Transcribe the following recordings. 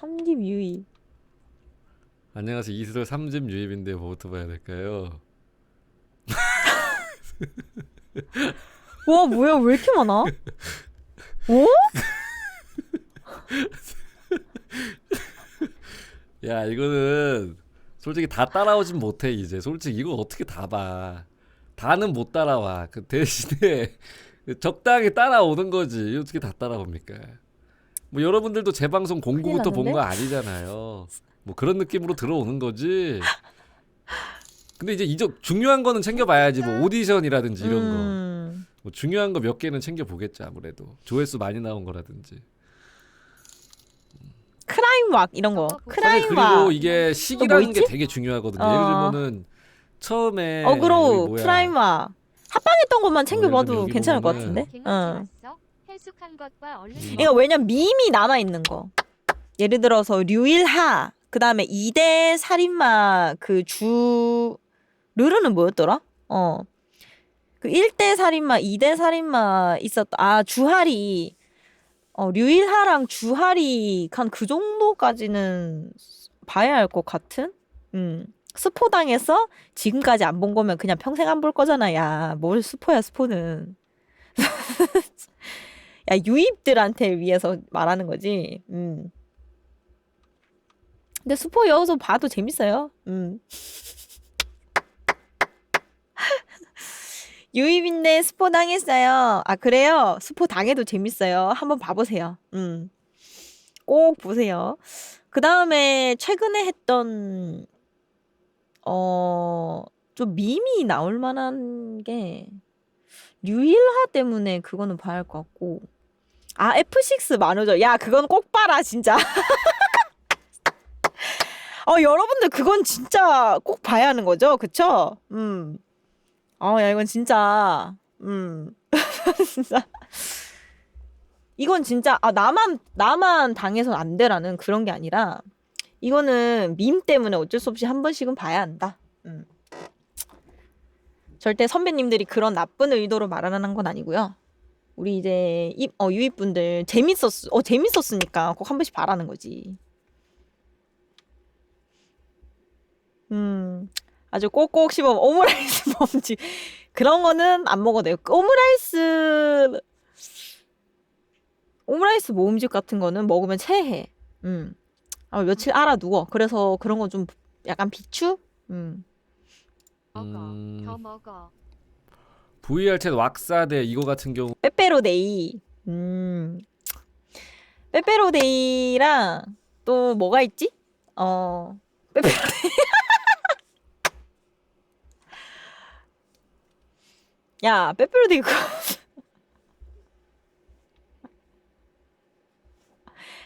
삼집 유입. 안녕하세요. 이슬 3집 유입인데 뭐부터 봐야 될까요? 와 뭐야 왜 이렇게 많아? 어? 야 이거는 솔직히 다 따라오진 못해 이제 솔직히 이거 어떻게 다 봐. 다는 못 따라와. 그 대신에 적당히 따라오는 거지. 어떻게 다 따라옵니까? 뭐 여러분들도 제 방송 공구부터 본? 거 아니잖아요. 뭐 그런 느낌으로 들어오는 거지. 근데 이제 이제 중요한 거는 챙겨봐야지 뭐 오디션이라든지 이런 거. 음, 뭐 중요한 거 몇 개는 챙겨 보겠죠 아무래도 조회수 많이 나온 거라든지. 크라임 왁 이런 거. 크라임 그리고 왁. 이게 시기라는 게 있지? 되게 중요하거든요. 어. 예를 들면은 처음에 어그로 크라임 왁. 합방했던 것만 챙겨봐도 예를 들면 괜찮을 것 같은데. 응. 해숙한 것과 얼른 음. 이거 왜냐면 밈이 남아 있는 거. 예를 들어서 류일하 그다음에 이대 살인마 그 주 르르는 뭐였더라? 어. 그 1대 살인마, 2대 살인마 있었다. 아, 주하리. 어, 류일하랑 주하리 한 그 정도까지는 봐야 할 것 같은? 음. 스포당해서 지금까지 안 본 거면 그냥 평생 안 볼 거잖아. 야, 뭘 스포야, 스포는. 야, 유입들한테 위해서 말하는 거지. 음. 근데 스포 여어서 봐도 재밌어요. 음. 유입인데 스포 당했어요. 아, 그래요? 스포 당해도 재밌어요. 한번 봐보세요. 음. 꼭 보세요. 그 다음에 최근에 했던, 어, 좀 밈이 나올 만한 게, 류일하 때문에 그거는 봐야 할 것 같고. 아, F6 만우절. 야, 그건 꼭 봐라, 진짜. 어, 여러분들 그건 진짜 꼭 봐야 하는 거죠? 그쵸? 음. 어, 야, 이건 진짜, 음. 진짜. 이건 진짜, 아, 나만, 나만 당해선 안 되라는 그런 게 아니라, 이거는 밈 때문에 어쩔 수 없이 한 번씩은 봐야 한다. 음. 절대 선배님들이 그런 나쁜 의도로 말하는 건 아니고요. 우리 이제 입, 어, 유입분들 재밌었, 어, 재밌었으니까 꼭 한 번씩 봐라는 거지. 음, 아주 꼭꼭 씹어 오므라이스 범지 그런 거는 안 먹어도 돼요. 오므라이스 오므라이스 모음집 같은 거는 먹으면 체해. 음, 아, 며칠 알아 누워. 그래서 그런 거좀 약간 비추. 음, 먹어. 음. 더 먹어. VR 챗 왁사대 이거 같은 경우 빼빼로데이. 음, 빼빼로데이랑 또 뭐가 있지? 어, 빼빼로데이. 야, 빼빼로데이.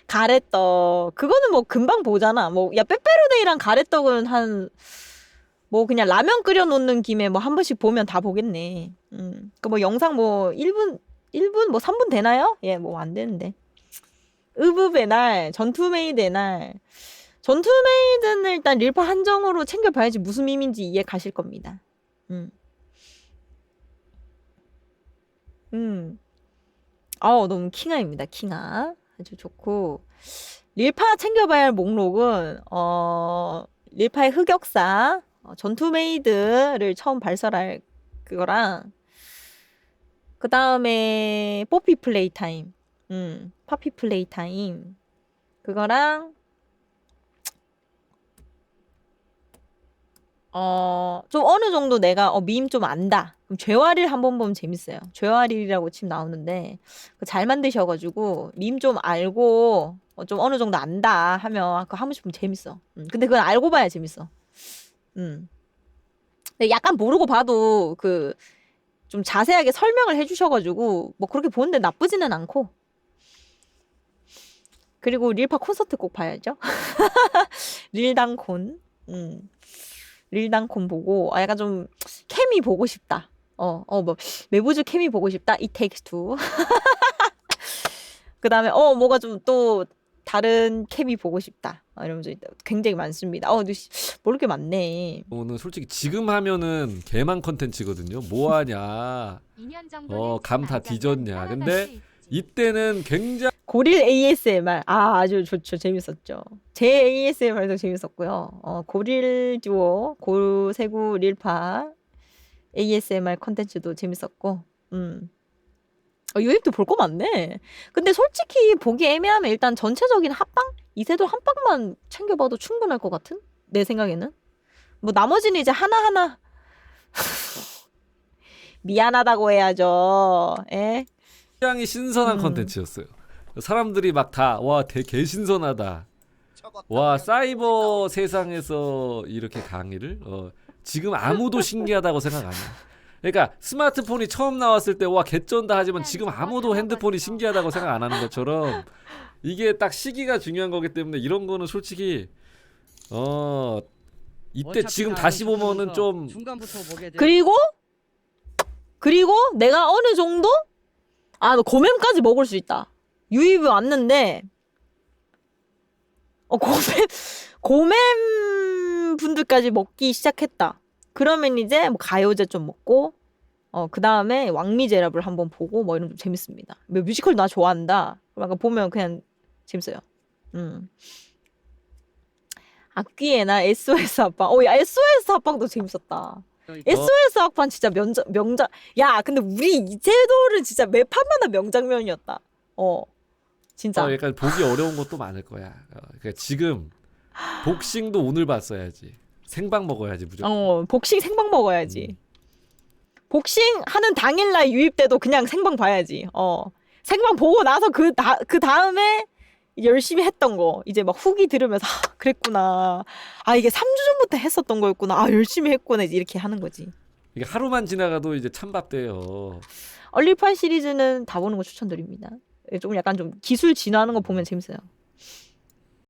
가래떡. 그거는 뭐 금방 보잖아. 뭐, 야, 빼빼로데이랑 가래떡은 한, 뭐 그냥 라면 끓여 놓는 김에 뭐 한 번씩 보면 다 보겠네. 음. 그 뭐 영상 뭐 1분, 1분 뭐 3분 되나요? 예, 뭐 안 되는데. 으브의 날, 전투 메이드의 날. 전투 메이드는 일단 릴파 한정으로 챙겨 봐야지 무슨 밈인지 이해 가실 겁니다. 음. 음. 아우, 너무 킹아입니다. 킹아. 아주 좋고. 릴파 챙겨봐야 할 목록은, 어, 릴파의 흑역사, 어, 전투 메이드를 처음 발설할 그거랑, 그 다음에, 뽀피 플레이 타임. 음, 파피 플레이 타임. 그거랑, 어, 좀 어느 정도 내가, 어, 밈좀 안다. 그럼 죄와릴 한번 보면 재밌어요. 죄와릴이라고 침 나오는데, 그잘 만드셔가지고, 밈좀 알고, 어, 좀 어느 정도 안다 하면, 그거 한 번씩 보면 재밌어. 음, 근데 그건 알고 봐야 재밌어. 음. 근데 약간 모르고 봐도, 그, 좀 자세하게 설명을 해주셔가지고, 뭐 그렇게 보는데 나쁘지는 않고. 그리고 릴파 콘서트 꼭 봐야죠. 릴당콘. 음. 릴당콘 보고, 아, 약간 좀, 케미 보고 싶다. 어, 어, 뭐, 매부주 케미 보고 싶다. It takes two. 그 다음에, 어, 뭐가 좀 또, 다른 케미 보고 싶다. 어, 이러면서 굉장히 많습니다. 어, 뭘 이렇게 많네. 오늘 솔직히 지금 하면은 개만 컨텐츠거든요. 뭐 하냐. 2년 정도 어, 감 다 뒤졌냐. 근데 이때는 굉장히 고릴 ASMR 아 아주 좋죠 재밌었죠 제 ASMR도 재밌었고요 어 고릴 듀오 고세구 릴파 ASMR 컨텐츠도 재밌었고 음 어, 유입도 볼 거 많네. 근데 솔직히 보기 애매하면 일단 전체적인 합방? 이세돌 한 방만 챙겨봐도 충분할 것 같은? 내 생각에는? 뭐 나머지는 이제 하나하나. 미안하다고 해야죠. 예? 굉장히 신선한 음. 컨텐츠였어요. 사람들이 막 다 와 되게 신선하다. 와 사이버 세상에서 이렇게 강의를? 어, 지금 아무도 신기하다고 생각 안 해. 그러니까 스마트폰이 처음 나왔을 때 와 개쩐다 하지만 지금 아무도 핸드폰이 신기하다고 생각 안 하는 것처럼 이게 딱 시기가 중요한 거기 때문에 이런 거는 솔직히 어 이때 어차피 지금 다 다시 보면은 좀 중간부터 보게 돼. 그리고 그리고 내가 어느 정도 아, 너 고mem까지 먹을 수 있다. 유입이 왔는데 어 고mem 고mem 분들까지 먹기 시작했다. 그러면 이제 뭐 가요제 좀 먹고 어 그 다음에 왕미제랍을 한번 보고 뭐 이런 좀 재밌습니다. 뭐 뮤지컬 나 좋아한다. 그러니까 보면 그냥 재밌어요. 음. 악귀에나 SOS 합방. 어, 야, SOS 합방도 재밌었다. 그러니까 SOS 학판 진짜 명작 명작. 야, 근데 우리 이세돌은 진짜 매 판마다 명장면이었다. 어, 진짜. 어, 약간 보기 어려운 것도 많을 거야. 어, 그러니까 지금 복싱도 오늘 봤어야지. 생방 먹어야지 무조건. 어, 복싱 생방 먹어야지. 복싱 하는 당일날 유입돼도 그냥 생방 봐야지. 어, 생방 보고 나서 그 다 그 다음에 열심히 했던 거 이제 막 후기 들으면서 아, 그랬구나. 아 이게 3주 전부터 했었던 거였구나. 아 열심히 했구나 이제 이렇게 하는 거지. 이게 하루만 지나가도 이제 찬밥 돼요. 얼리파 시리즈는 다 보는 거 추천드립니다. 좀 약간 좀 기술 진화하는 거 보면 재밌어요.